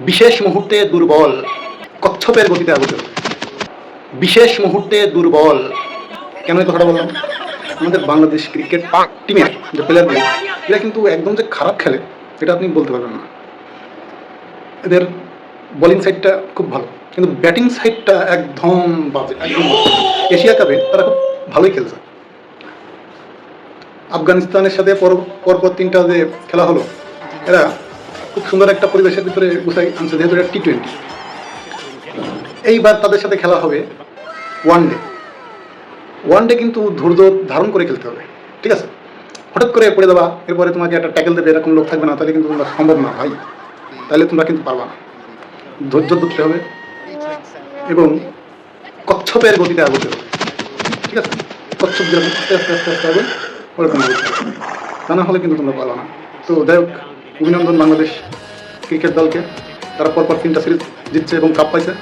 বিশেষ মুহূর্তে দুর্বল, কচ্ছপের গতিতে আগত বিশেষ মুহূর্তে দুর্বল। কেন এই কথাটা বললাম? আমাদের বাংলাদেশ ক্রিকেট টিমের যে প্লেয়ারগুলো এরা কিন্তু একদম যে খারাপ খেলে, এটা আপনি বলতে পারবেন না। এদের বোলিং সাইডটা খুব ভালো, কিন্তু ব্যাটিং সাইডটা একদম বাজে, একদম এশিয়া কাপে তারা খুব ভালোই খেলছে। আফগানিস্তানের সাথে পর, পরপর তিনটা যে খেলা হলো, এরা খুব সুন্দর একটা পরিবেশের ভিতরে গুছাই আনছে যেহেতু এটা টি টোয়েন্টি এইবার তাদের সাথে খেলা হবে ওয়ান ডে ওয়ান ডে কিন্তু ধৈর্য ধারণ করে খেলতে হবে ঠিক আছে হঠাৎ করে পড়ে দেওয়া এরপরে তোমাকে একটা ট্যাকেল দেবে এরকম লোক থাকবে না তাহলে কিন্তু তোমরা সম্ভব না ভাই তাহলে তোমরা কিন্তু পারবা না ধৈর্য ধরতে হবে এবং কচ্ছপের গতিতে আগতে হবে ঠিক আছে কচ্ছপ যেরকম আস্তে আস্তে আস্তে আস্তে হবে ওরকম তা না হলে কিন্তু তোমরা পারবা না তো যাই হোক অভিনন্দন বাংলাদেশ ক্রিকেট দলকে। তারা পরপর তিনটা সিরিজ জিতছে এবং কাপ পাইছে।